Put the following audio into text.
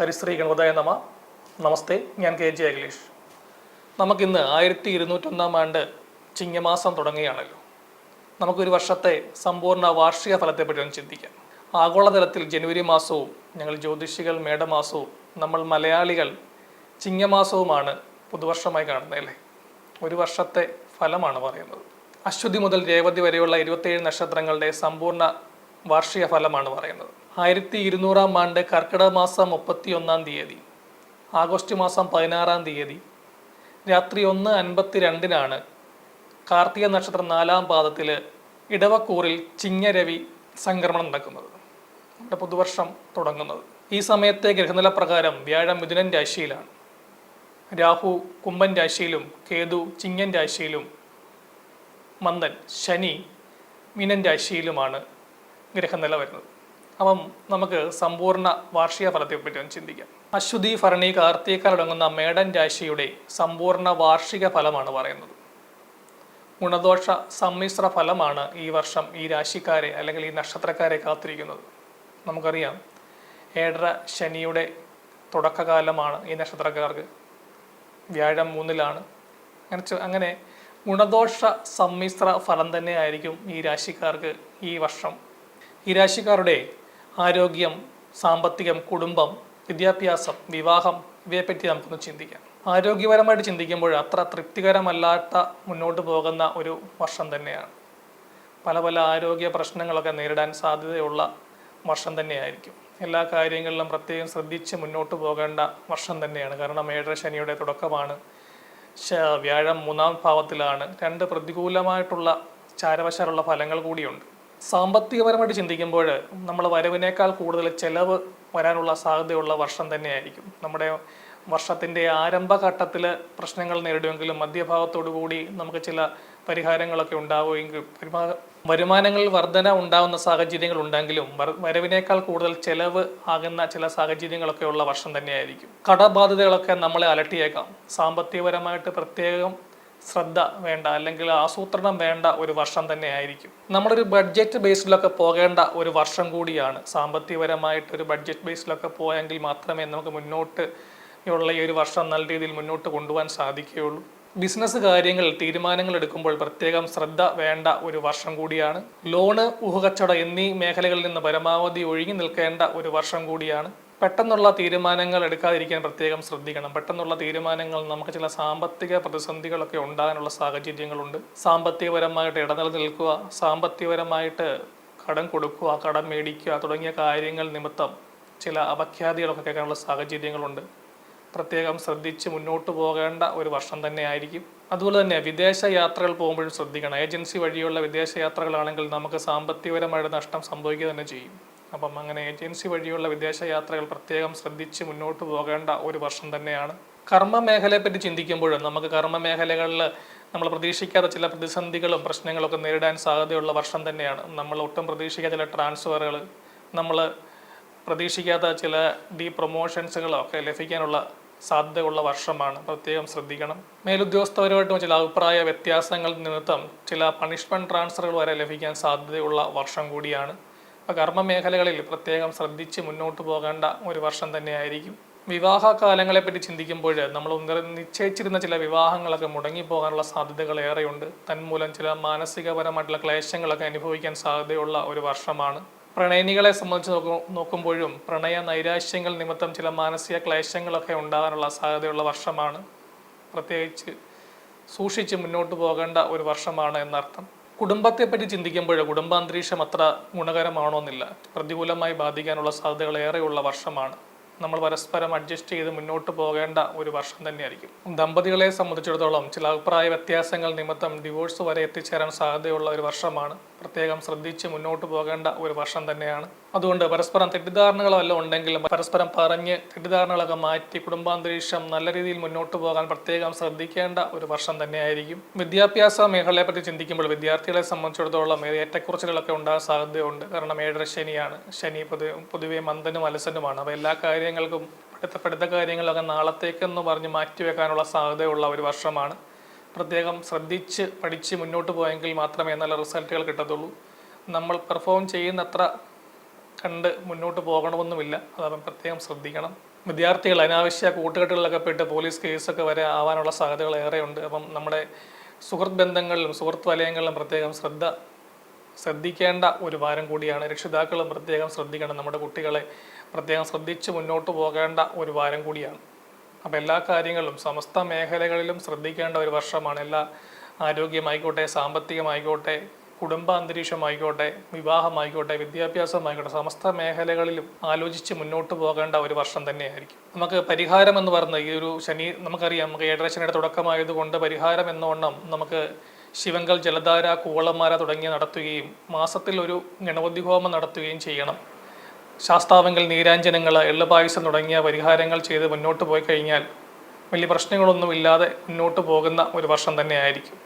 ഹരിശ്രീ ഗണപതായ നമ. നമസ്തേ ഞാൻ K J Akhilesh. നമുക്കിന്ന് ആയിരത്തി ഇരുന്നൂറ്റൊന്നാം ആണ്ട് ചിങ്ങമാസം തുടങ്ങുകയാണല്ലോ. നമുക്കൊരു വർഷത്തെ സമ്പൂർണ വാർഷിക ഫലത്തെപ്പറ്റി ഒന്ന് ചിന്തിക്കാം. ആഗോളതലത്തിൽ ജനുവരി മാസവും ഞങ്ങൾ ജ്യോതിഷികൾ മേടമാസവും നമ്മൾ മലയാളികൾ ചിങ്ങമാസവുമാണ് പുതുവർഷമായി കാണുന്നത് അല്ലേ? ഒരു വർഷത്തെ ഫലമാണ് പറയുന്നത്. അശ്വതി മുതൽ രേവതി വരെയുള്ള ഇരുപത്തേഴ് നക്ഷത്രങ്ങളുടെ സമ്പൂർണ വാർഷിക ഫലമാണ് പറയുന്നത്. ആയിരത്തി ഇരുന്നൂറാം ആണ്ട് കർക്കിടക മാസം മുപ്പത്തി ഒന്നാം തീയതി ആഗസ്റ്റ് മാസം പതിനാറാം തീയതി രാത്രി ഒന്ന് അൻപത്തി രണ്ടിനാണ് കാർത്തിക നക്ഷത്രം നാലാം പാദത്തിൽ ഇടവക്കൂറിൽ ചിങ്ങരവി സംക്രമണം നടക്കുന്നത്. നമ്മുടെ പുതുവർഷം തുടങ്ങുന്നത്. ഈ സമയത്തെ ഗ്രഹനില പ്രകാരം വ്യാഴം മിഥുനൻ രാശിയിലാണ്. രാഹു കുംഭൻ രാശിയിലും കേതു ചിങ്ങൻ രാശിയിലും മന്ദൻ ശനി മീനൻ രാശിയിലുമാണ് ഗ്രഹനില വരുന്നത് അപ്പം നമുക്ക് സമ്പൂർണ വാർഷിക ഫലത്തെപ്പറ്റി ഒന്ന് ചിന്തിക്കാം. അശ്വതി ഭരണി കാർത്തികക്കാരടങ്ങുന്ന മേടൻ രാശിയുടെ സമ്പൂർണ വാർഷിക ഫലമാണ് പറയുന്നത്. ഗുണദോഷ സമ്മിശ്ര ഫലമാണ് ഈ വർഷം ഈ രാശിക്കാരെ അല്ലെങ്കിൽ ഈ നക്ഷത്രക്കാരെ കാത്തിരിക്കുന്നത്. നമുക്കറിയാം ഏഴര ശനിയുടെ തുടക്കകാലമാണ് ഈ നക്ഷത്രക്കാർക്ക്. വ്യാഴം മൂന്നിലാണ്. അങ്ങനെ അങ്ങനെ ഗുണദോഷ സമ്മിശ്ര ഫലം തന്നെയായിരിക്കും ഈ രാശിക്കാർക്ക് ഈ വർഷം ഈ രാശിക്കാരുടെ ആരോഗ്യം സാമ്പത്തികം കുടുംബം വിദ്യാഭ്യാസം വിവാഹം ഇവയെപ്പറ്റി നമുക്കൊന്ന് ചിന്തിക്കാം. ആരോഗ്യപരമായിട്ട് ചിന്തിക്കുമ്പോൾ അത്ര തൃപ്തികരമല്ലാത്ത മുന്നോട്ട് പോകുന്ന ഒരു വർഷം തന്നെയാണ്. പല പല ആരോഗ്യ പ്രശ്നങ്ങളൊക്കെ നേരിടാൻ സാധ്യതയുള്ള വർഷം തന്നെയായിരിക്കും. എല്ലാ കാര്യങ്ങളിലും പ്രത്യേകം ശ്രദ്ധിച്ച് മുന്നോട്ട് പോകേണ്ട വർഷം തന്നെയാണ്. കാരണം ഏഴര ശനിയുടെ തുടക്കമാണ്. വ്യാഴം മൂന്നാം ഭാവത്തിലാണ്. രണ്ട് പ്രതികൂലമായിട്ടുള്ള ചാരവശാലുള്ള ഫലങ്ങൾ കൂടിയുണ്ട്. സാമ്പത്തികപരമായിട്ട് ചിന്തിക്കുമ്പോൾ നമ്മൾ വരവിനേക്കാൾ കൂടുതൽ ചെലവ് വരാനുള്ള സാധ്യതയുള്ള വർഷം തന്നെയായിരിക്കും. നമ്മുടെ വർഷത്തിന്റെ ആരംഭഘട്ടത്തിൽ പ്രശ്നങ്ങൾ നേരിടുമെങ്കിലും മധ്യഭാഗത്തോടു കൂടി നമുക്ക് ചില പരിഹാരങ്ങളൊക്കെ ഉണ്ടാവുമെങ്കിൽ വരുമാ- വരുമാനങ്ങളിൽ വർധന ഉണ്ടാകുന്ന സാഹചര്യങ്ങൾ ഉണ്ടെങ്കിലും വരവിനേക്കാൾ കൂടുതൽ ചെലവ് ആകുന്ന ചില സാഹചര്യങ്ങളൊക്കെ ഉള്ള വർഷം തന്നെയായിരിക്കും. കടബാധ്യതകളൊക്കെ നമ്മളെ അലട്ടിയേക്കാം. സാമ്പത്തികപരമായിട്ട് പ്രത്യേകം ശ്രദ്ധ വേണ്ട അല്ലെങ്കിൽ ആസൂത്രണം വേണ്ട ഒരു വർഷം തന്നെ ആയിരിക്കും. നമ്മളൊരു ബഡ്ജറ്റ് ബേസിലൊക്കെ പോകേണ്ട ഒരു വർഷം കൂടിയാണ്. സാമ്പത്തികപരമായിട്ട് ഒരു ബഡ്ജറ്റ് ബേസിലൊക്കെ പോയെങ്കിൽ മാത്രമേ നമുക്ക് മുന്നോട്ട് ഉള്ള ഈ ഒരു വർഷം നല്ല രീതിയിൽ മുന്നോട്ട് കൊണ്ടുപോകാൻ സാധിക്കുകയുള്ളൂ. ബിസിനസ് കാര്യങ്ങൾ തീരുമാനങ്ങൾ എടുക്കുമ്പോൾ പ്രത്യേകം ശ്രദ്ധ വേണ്ട ഒരു വർഷം കൂടിയാണ്. ലോണ് ഊഹകച്ചവട എന്നീ മേഖലകളിൽ നിന്ന് പരമാവധി ഒഴുകി നിൽക്കേണ്ട ഒരു വർഷം കൂടിയാണ്. പെട്ടെന്നുള്ള തീരുമാനങ്ങൾ എടുക്കാതിരിക്കാൻ പ്രത്യേകം ശ്രദ്ധിക്കണം. പെട്ടെന്നുള്ള തീരുമാനങ്ങൾ നമുക്ക് ചില സാമ്പത്തിക പ്രതിസന്ധികളൊക്കെ ഉണ്ടാകാനുള്ള സാഹചര്യങ്ങളുണ്ട്. സാമ്പത്തികപരമായിട്ട് ഇടനില നിൽക്കുക സാമ്പത്തികപരമായിട്ട് കടം കൊടുക്കുക കടം മേടിക്കുക തുടങ്ങിയ കാര്യങ്ങൾ നിമിത്തം ചില അപഖ്യാതികളൊക്കെ കേൾക്കാനുള്ള സാഹചര്യങ്ങളുണ്ട്. പ്രത്യേകം ശ്രദ്ധിച്ച് മുന്നോട്ട് പോകേണ്ട ഒരു വർഷം തന്നെ ആയിരിക്കും അതുപോലെ തന്നെ വിദേശ യാത്രകൾ പോകുമ്പോഴും ശ്രദ്ധിക്കണം. ഏജൻസി വഴിയുള്ള വിദേശ യാത്രകളാണെങ്കിൽ നമുക്ക് സാമ്പത്തികപരമായിട്ട് നഷ്ടം സംഭവിക്കുക തന്നെ ചെയ്യും. അപ്പം അങ്ങനെ ഏജൻസി വഴിയുള്ള വിദേശ യാത്രകൾ പ്രത്യേകം ശ്രദ്ധിച്ച് മുന്നോട്ട് പോകേണ്ട ഒരു വർഷം തന്നെയാണ്. കർമ്മ മേഖലയെ പറ്റി ചിന്തിക്കുമ്പോൾ നമുക്ക് കർമ്മ മേഖലകളിൽ നമ്മൾ പ്രതീക്ഷിക്കാത്ത ചില പ്രതിസന്ധികളും പ്രശ്നങ്ങളൊക്കെ നേരിടാൻ സാധ്യതയുള്ള വർഷം തന്നെയാണ്. നമ്മൾ ഒട്ടും പ്രതീക്ഷിക്കാത്ത ചില ട്രാൻസ്ഫറുകൾ നമ്മൾ പ്രതീക്ഷിക്കാത്ത ചില ഡീ പ്രൊമോഷൻസുകളൊക്കെ ലഭിക്കാനുള്ള സാധ്യതയുള്ള വർഷമാണ്. പ്രത്യേകം ശ്രദ്ധിക്കണം. മേലുദ്യോഗസ്ഥരുമായിട്ടും ചില അഭിപ്രായ വ്യത്യാസങ്ങൾ നിമിത്തം ചില പണിഷ്മെന്റ് ട്രാൻസ്ഫറുകൾ വരെ ലഭിക്കാൻ സാധ്യതയുള്ള വർഷം കൂടിയാണ്. അപ്പോൾ കർമ്മ മേഖലകളിൽ പ്രത്യേകം ശ്രദ്ധിച്ച് മുന്നോട്ട് പോകേണ്ട ഒരു വർഷം തന്നെയായിരിക്കും. വിവാഹ കാലങ്ങളെപ്പറ്റി ചിന്തിക്കുമ്പോൾ നമ്മൾ നിശ്ചയിച്ചിരുന്ന ചില വിവാഹങ്ങളൊക്കെ മുടങ്ങിപ്പോകാനുള്ള സാധ്യതകൾ ഏറെയുണ്ട്. തന്മൂലം ചില മാനസികപരമായിട്ടുള്ള ക്ലേശങ്ങളൊക്കെ അനുഭവിക്കാൻ സാധ്യതയുള്ള ഒരു വർഷമാണ്. പ്രണയിനികളെ സംബന്ധിച്ച് നോക്കു നോക്കുമ്പോഴും പ്രണയ നൈരാശ്യങ്ങൾ നിമിത്തം ചില മാനസിക ക്ലേശങ്ങളൊക്കെ ഉണ്ടാകാനുള്ള സാധ്യതയുള്ള വർഷമാണ്. പ്രത്യേകിച്ച് സൂക്ഷിച്ച് മുന്നോട്ട് പോകേണ്ട ഒരു വർഷമാണ് എന്നർത്ഥം. കുടുംബത്തെ പറ്റി ചിന്തിക്കുമ്പോൾ കുടുംബാന്തരീക്ഷം അത്ര ഗുണകരമാണോന്നില്ല. പ്രതികൂലമായി ബാധിക്കാനുള്ള സാധ്യതകൾ ഏറെയുള്ള വർഷമാണ്. നമ്മൾ പരസ്പരം അഡ്ജസ്റ്റ് ചെയ്ത് മുന്നോട്ട് പോകേണ്ട ഒരു വർഷം തന്നെയായിരിക്കും. ദമ്പതികളെ സംബന്ധിച്ചിടത്തോളം ചില അഭിപ്രായ വ്യത്യാസങ്ങൾ നിമിത്തം ഡിവോഴ്സ് വരെ എത്തിച്ചേരാൻ സാധ്യതയുള്ള ഒരു വർഷമാണ്. പ്രത്യേകം ശ്രദ്ധിച്ച് മുന്നോട്ട് പോകേണ്ട ഒരു വർഷം തന്നെയാണ്. അതുകൊണ്ട് പരസ്പരം തെറ്റിദ്ധാരണകളോ വല്ലതും ഉണ്ടെങ്കിലും പരസ്പരം പറഞ്ഞ് തെറ്റിദ്ധാരണകളൊക്കെ മാറ്റി കുടുംബാന്തരീക്ഷം നല്ല രീതിയിൽ മുന്നോട്ട് പോകാൻ പ്രത്യേകം ശ്രദ്ധിക്കേണ്ട ഒരു വർഷം തന്നെയായിരിക്കും. വിദ്യാഭ്യാസ മേഖലയെ പറ്റി ചിന്തിക്കുമ്പോൾ വിദ്യാർത്ഥികളെ സംബന്ധിച്ചിടത്തോളം ഏറ്റക്കുറച്ചിലുകളൊക്കെ ഉണ്ടാകാൻ സാധ്യതയുണ്ട്. കാരണം ഏഴര ശനിയാണ്. ശനി പൊതുവെ പൊതുവെ മന്ദനും അലസനുമാണ്. അപ്പോൾ എല്ലാ കാര്യങ്ങൾക്കും പഠിത്ത പഠിത്ത കാര്യങ്ങളൊക്കെ നാളത്തേക്കെന്ന് പറഞ്ഞ് മാറ്റിവെക്കാനുള്ള സാധ്യതയുള്ള ഒരു വർഷമാണ്. പ്രത്യേകം ശ്രദ്ധിച്ച് പഠിച്ച് മുന്നോട്ട് പോയെങ്കിൽ മാത്രമേ നല്ല റിസൾട്ടുകൾ കിട്ടത്തുള്ളൂ. നമ്മൾ പെർഫോം ചെയ്യുന്നത്ര കണ്ട് മുന്നോട്ട് പോകണമെന്നുമില്ല. അത് പ്രത്യേകം ശ്രദ്ധിക്കണം. വിദ്യാർത്ഥികൾ അനാവശ്യ കൂട്ടുകെട്ടുകളിലൊക്കെ പെട്ട് പോലീസ് കേസൊക്കെ വരെ ആവാനുള്ള സാധ്യതകൾ ഏറെയുണ്ട്. അപ്പം നമ്മുടെ സുഹൃത്ത് ബന്ധങ്ങളിലും സുഹൃത്ത് വലയങ്ങളിലും പ്രത്യേകം ശ്രദ്ധ ശ്രദ്ധിക്കേണ്ട ഒരു വാരം കൂടിയാണ്. രക്ഷിതാക്കളും പ്രത്യേകം ശ്രദ്ധിക്കണം. നമ്മുടെ കുട്ടികളെ പ്രത്യേകം ശ്രദ്ധിച്ച് മുന്നോട്ട് പോകേണ്ട ഒരു വാരം കൂടിയാണ്. അപ്പോൾ എല്ലാ കാര്യങ്ങളിലും സമസ്ത മേഖലകളിലും ശ്രദ്ധിക്കേണ്ട ഒരു വർഷമാണ്. എല്ലാ ആരോഗ്യമായിക്കോട്ടെ സാമ്പത്തികമായിക്കോട്ടെ കുടുംബ അന്തരീക്ഷമായിക്കോട്ടെ വിവാഹമായിക്കോട്ടെ വിദ്യാഭ്യാസമായിക്കോട്ടെ സമസ്ത മേഖലകളിലും ആലോചിച്ച് മുന്നോട്ട് പോകേണ്ട ഒരു വർഷം തന്നെയായിരിക്കും. നമുക്ക് പരിഹാരം എന്ന് പറയുന്നത് ഈ ഒരു ശനി നമുക്കറിയാം നമുക്ക് ഏഴരശനിയുടെ തുടക്കമായത് തുടക്കമായതുകൊണ്ട് പരിഹാരം എന്നോണം നമുക്ക് ശിവങ്കൽ ജലധാര കൂവളന്മാര തുടങ്ങിയ നടത്തുകയും മാസത്തിൽ ഒരു ഗണപതി ഹോമം നടത്തുകയും ചെയ്യണം. ശാസ്താവെങ്കിൽ നീരാഞ്ജനങ്ങൾ എള്ളുപായസം തുടങ്ങിയ പരിഹാരങ്ങൾ ചെയ്ത് മുന്നോട്ട് പോയി കഴിഞ്ഞാൽ വലിയ പ്രശ്നങ്ങളൊന്നും ഇല്ലാതെ മുന്നോട്ട് പോകുന്ന ഒരു വർഷം തന്നെയായിരിക്കും.